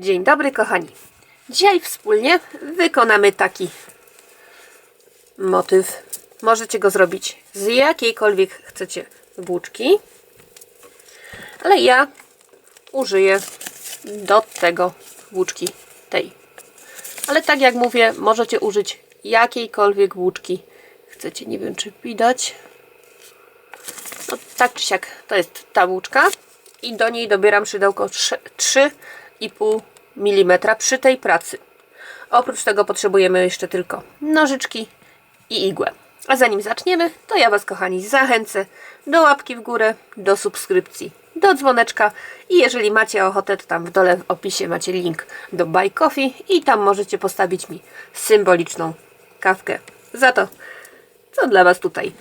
Dzień dobry kochani. Dzisiaj wspólnie wykonamy taki motyw. Możecie go zrobić z jakiejkolwiek chcecie włóczki. Ale ja użyję do tego włóczki tej. Ale tak jak mówię, możecie użyć jakiejkolwiek włóczki chcecie. Nie wiem czy widać. No, tak czy siak to jest ta włóczka i do niej dobieram szydełko 3,5 mm przy tej pracy. Oprócz tego potrzebujemy jeszcze tylko nożyczki i igłę. A zanim zaczniemy, to ja Was kochani zachęcę do łapki w górę, do subskrypcji, do dzwoneczka i jeżeli macie ochotę, to tam w dole w opisie macie link do Buy Coffee i tam możecie postawić mi symboliczną kawkę za to, co dla Was tutaj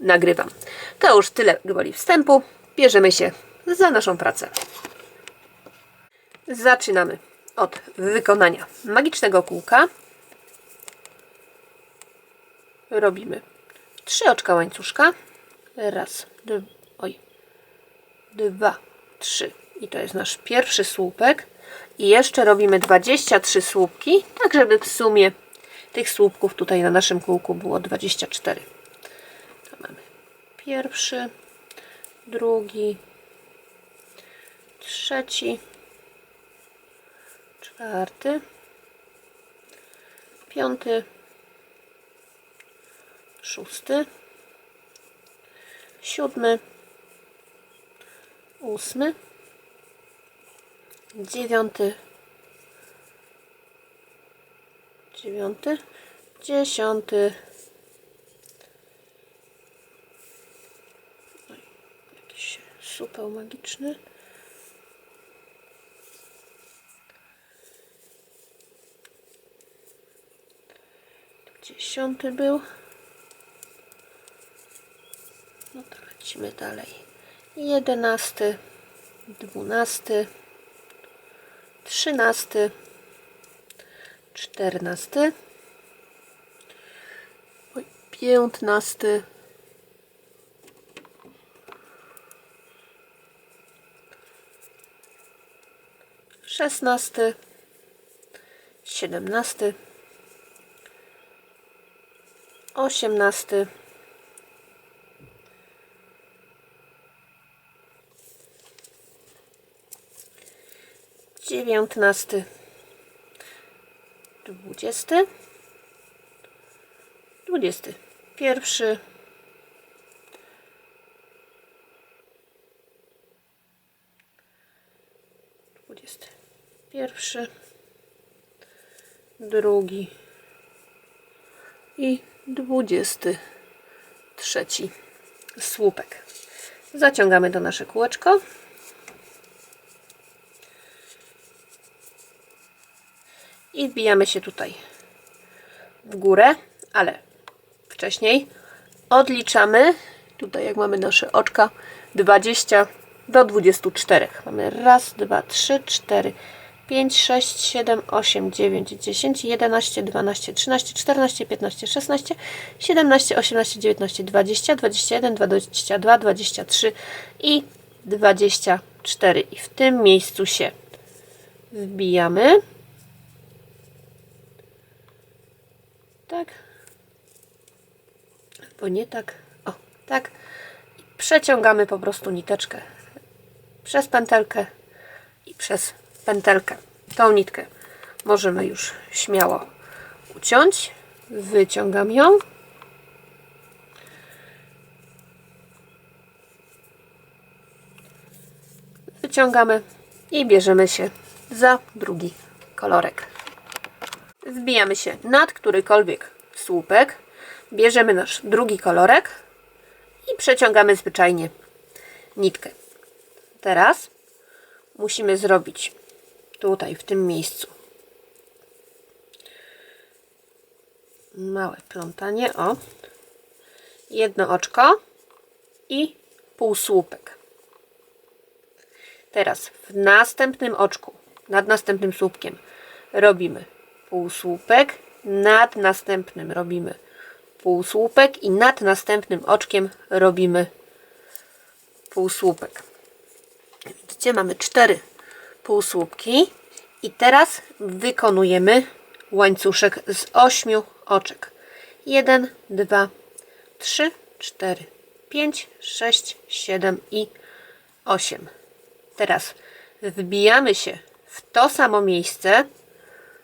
nagrywam. To już tyle gwoli wstępu. Bierzemy się za naszą pracę. Zaczynamy od wykonania magicznego kółka. Robimy trzy oczka łańcuszka. Raz, dwa, oj, dwa, trzy. I to jest nasz pierwszy słupek. I jeszcze robimy 23 słupki, tak żeby w sumie tych słupków tutaj na naszym kółku było 24. To mamy pierwszy, drugi, trzeci, czwarty, piąty, szósty, siódmy, ósmy, dziewiąty, dziewiąty, dziesiąty, jakiś supeł magiczny. Dziesiąty był. No to dalej. Jedenasty, dwunasty, trzynasty, czternasty, piętnasty, szesnasty, siedemnasty, osiemnasty, dziewiętnasty, dwudziesty, dwudziesty. Pierwszy, dwudziesty. Pierwszy, drugi. I dwudziesty trzeci słupek. Zaciągamy do nasze kółeczko. I wbijamy się tutaj w górę, ale wcześniej odliczamy, tutaj jak mamy nasze oczka, 20 do 24. Mamy raz, dwa, trzy, cztery, 5, 6, 7, 8, 9, 10, 11, 12, 13, 14, 15, 16, 17, 18, 19, 20, 21, 22, 23 i 24. I w tym miejscu się wbijamy. Tak. Bo nie tak. O, tak. I przeciągamy po prostu niteczkę przez pętelkę i przez pętelkę. Tą nitkę możemy już śmiało uciąć. Wyciągam ją. Wyciągamy i bierzemy się za drugi kolorek. Wbijamy się nad którykolwiek słupek. Bierzemy nasz drugi kolorek i przeciągamy zwyczajnie nitkę. Teraz musimy zrobić tutaj, w tym miejscu małe plątanie, o jedno oczko i półsłupek. Teraz w następnym oczku, nad następnym słupkiem robimy półsłupek, nad następnym robimy półsłupek i nad następnym oczkiem robimy półsłupek. Widzicie, mamy cztery półsłupki I teraz wykonujemy łańcuszek z ośmiu oczek. 1, 2, 3, 4, 5, 6, 7 i 8. Teraz wbijamy się w to samo miejsce,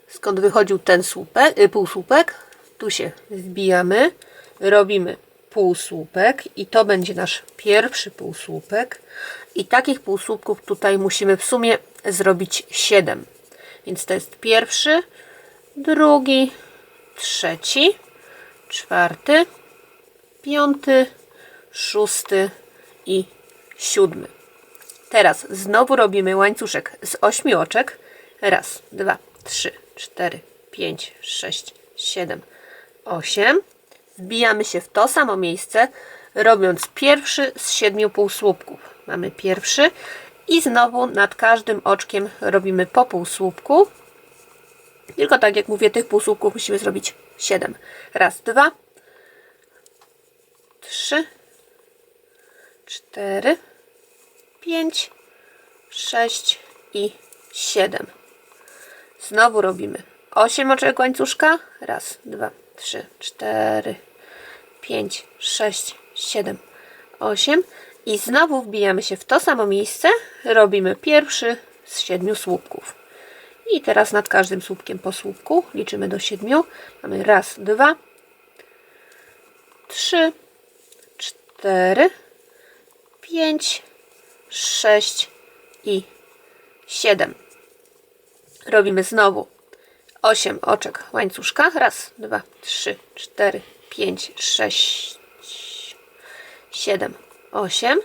skąd wychodził ten słupek, y, półsłupek. Tu się wbijamy, robimy półsłupek i to będzie nasz pierwszy półsłupek. I takich półsłupków tutaj musimy w sumie zrobić 7. Więc to jest pierwszy, drugi, trzeci, czwarty, piąty, szósty i siódmy. Teraz znowu robimy łańcuszek z ośmiu oczek. Raz, dwa, trzy, cztery, pięć, sześć, siedem, osiem. Wbijamy się w to samo miejsce, robiąc pierwszy z siedmiu półsłupków. Mamy pierwszy i znowu nad każdym oczkiem robimy po półsłupku. Tylko tak jak mówię, tych półsłupków musimy zrobić 7. Raz, dwa, trzy, cztery, pięć, sześć i siedem. Znowu robimy 8 oczek łańcuszka. Raz, dwa, trzy, cztery, pięć, sześć, siedem, osiem. I znowu wbijamy się w to samo miejsce. Robimy pierwszy z siedmiu słupków. I teraz nad każdym słupkiem po słupku liczymy do siedmiu. Mamy raz, dwa, trzy, cztery, pięć, sześć i siedem. Robimy znowu 8 oczek łańcuszka. Raz, dwa, trzy, cztery, pięć, sześć, siedem, osiem.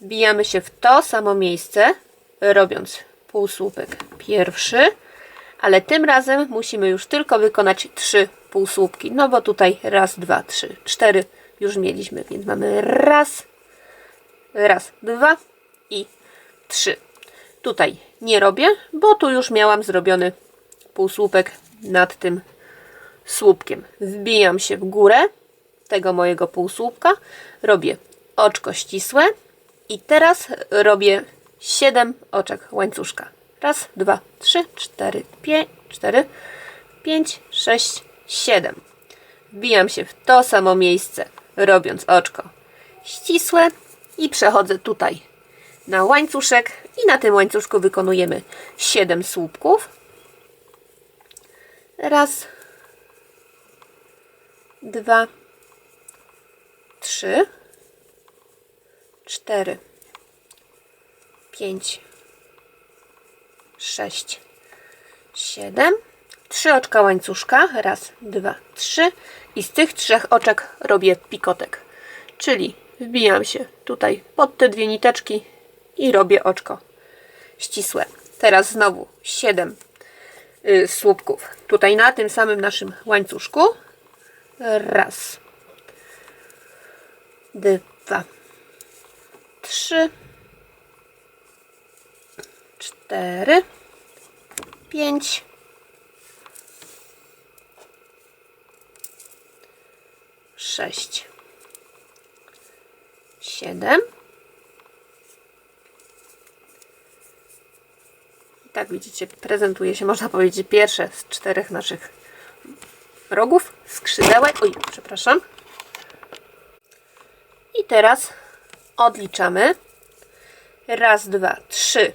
Wbijamy się w to samo miejsce, robiąc półsłupek pierwszy, ale tym razem musimy już tylko wykonać trzy półsłupki, no bo tutaj raz, dwa, trzy, cztery już mieliśmy, więc mamy raz, raz, dwa i trzy. Tutaj nie robię, bo tu już miałam zrobiony półsłupek nad tym słupkiem. Wbijam się w górę tego mojego półsłupka, robię oczko ścisłe i teraz robię 7 oczek łańcuszka. Raz, dwa, trzy, cztery, pięć, cztery, pięć, sześć, siedem. Wbijam się w to samo miejsce, robiąc oczko ścisłe i przechodzę tutaj na łańcuszek i na tym łańcuszku wykonujemy 7 słupków. Raz, dwa, trzy, cztery, pięć, sześć, siedem. Trzy oczka łańcuszka. Raz, dwa, trzy. I z tych trzech oczek robię pikotek. Czyli wbijam się tutaj pod te dwie niteczki i robię oczko ścisłe. Teraz znowu 7 y, słupków. Tutaj na tym samym naszym łańcuszku. Raz, dwa, trzy, cztery, pięć, sześć, siedem. Tak widzicie, prezentuje się, można powiedzieć, pierwsze z czterech naszych rogów, skrzydełek. Oj, przepraszam. I teraz odliczamy. Raz, dwa, trzy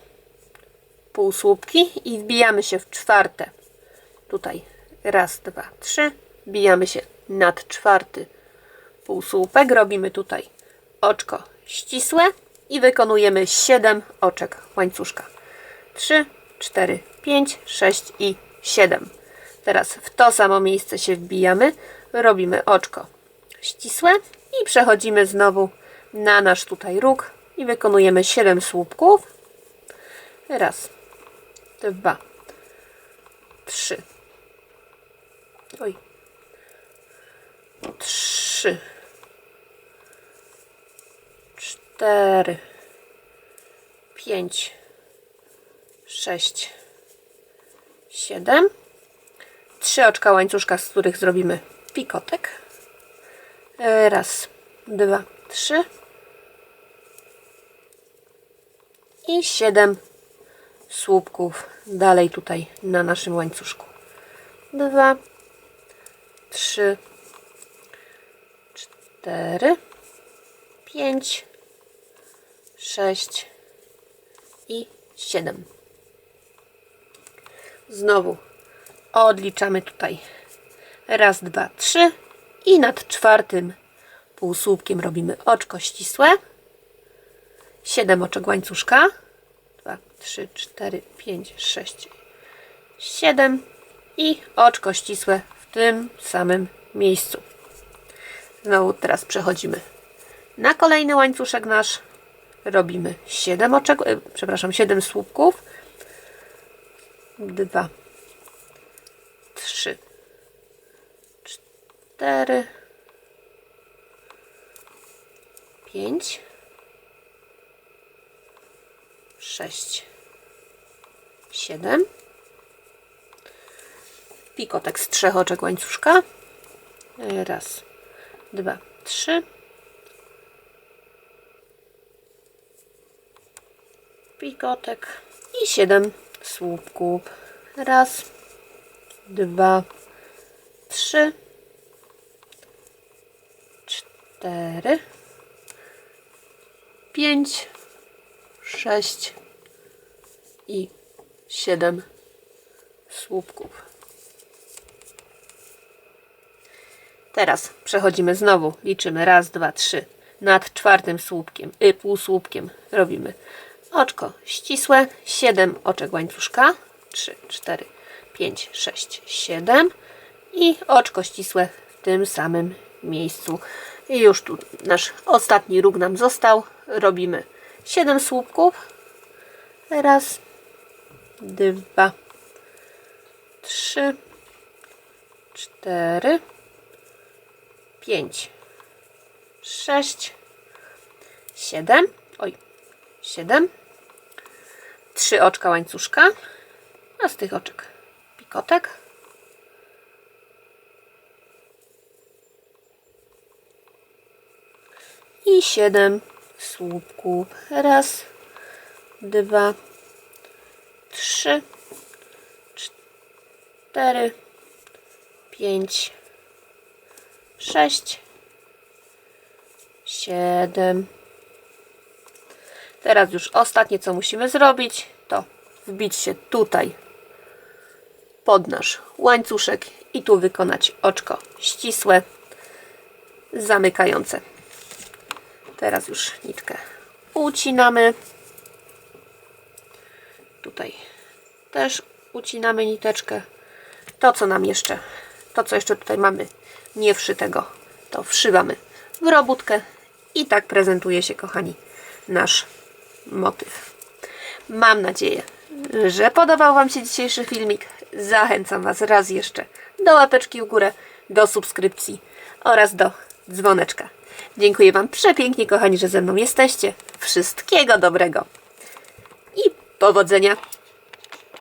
półsłupki i wbijamy się w czwarte. Tutaj raz, dwa, trzy. Wbijamy się nad czwarty półsłupek. Robimy tutaj oczko ścisłe i wykonujemy 7 oczek łańcuszka. 3, 4, 5, 6 i 7. Teraz w to samo miejsce się wbijamy, robimy oczko ścisłe i przechodzimy znowu na nasz tutaj róg i wykonujemy 7 słupków. Raz, dwa, trzy, oj, trzy, cztery, pięć, sześć, siedem. Trzy oczka łańcuszka, z których zrobimy pikotek. Raz, dwa, trzy. I siedem słupków dalej tutaj na naszym łańcuszku. Dwa, trzy, cztery, pięć, sześć i siedem. Znowu odliczamy tutaj raz, dwa, trzy i nad czwartym półsłupkiem robimy oczko ścisłe. 7 oczek łańcuszka. 2, 3, 4, 5, 6, 7 i oczko ścisłe w tym samym miejscu. Znowu teraz przechodzimy na kolejny łańcuszek nasz. Robimy 7 oczek, e, przepraszam, 7 słupków. 2, 3, 4, 5, 6, 7. Pikotek z trzech oczek łańcuszka. Raz, dwa, trzy. Pikotek i siedem słupków. Raz, dwa, trzy, cztery, pięć, sześć i siedem słupków. Teraz przechodzimy znowu, liczymy raz, dwa, trzy. Nad czwartym słupkiem, y, półsłupkiem robimy oczko ścisłe, 7 oczek łańcuszka, 3, 4, 5, 6, 7 i oczko ścisłe w tym samym miejscu. I już tu nasz ostatni róg nam został. Robimy 7 słupków. Raz, dwa, trzy, cztery, pięć, sześć, siedem. Oj, siedem. Trzy oczka łańcuszka. A z tych oczek pikotek. I siedem słupków. Raz, dwa, trzy, cztery, pięć, sześć, siedem. Teraz już ostatnie, co musimy zrobić, to wbić się tutaj pod nasz łańcuszek i tu wykonać oczko ścisłe, zamykające. Teraz już nitkę ucinamy. Tutaj też ucinamy niteczkę. To, co nam jeszcze, to, co jeszcze tutaj mamy nie wszytego, to wszywamy w robótkę i tak prezentuje się, kochani, nasz motyw. Mam nadzieję, że podobał Wam się dzisiejszy filmik. Zachęcam Was raz jeszcze do łapeczki w górę, do subskrypcji oraz do dzwoneczka. Dziękuję Wam przepięknie, kochani, że ze mną jesteście. Wszystkiego dobrego i powodzenia!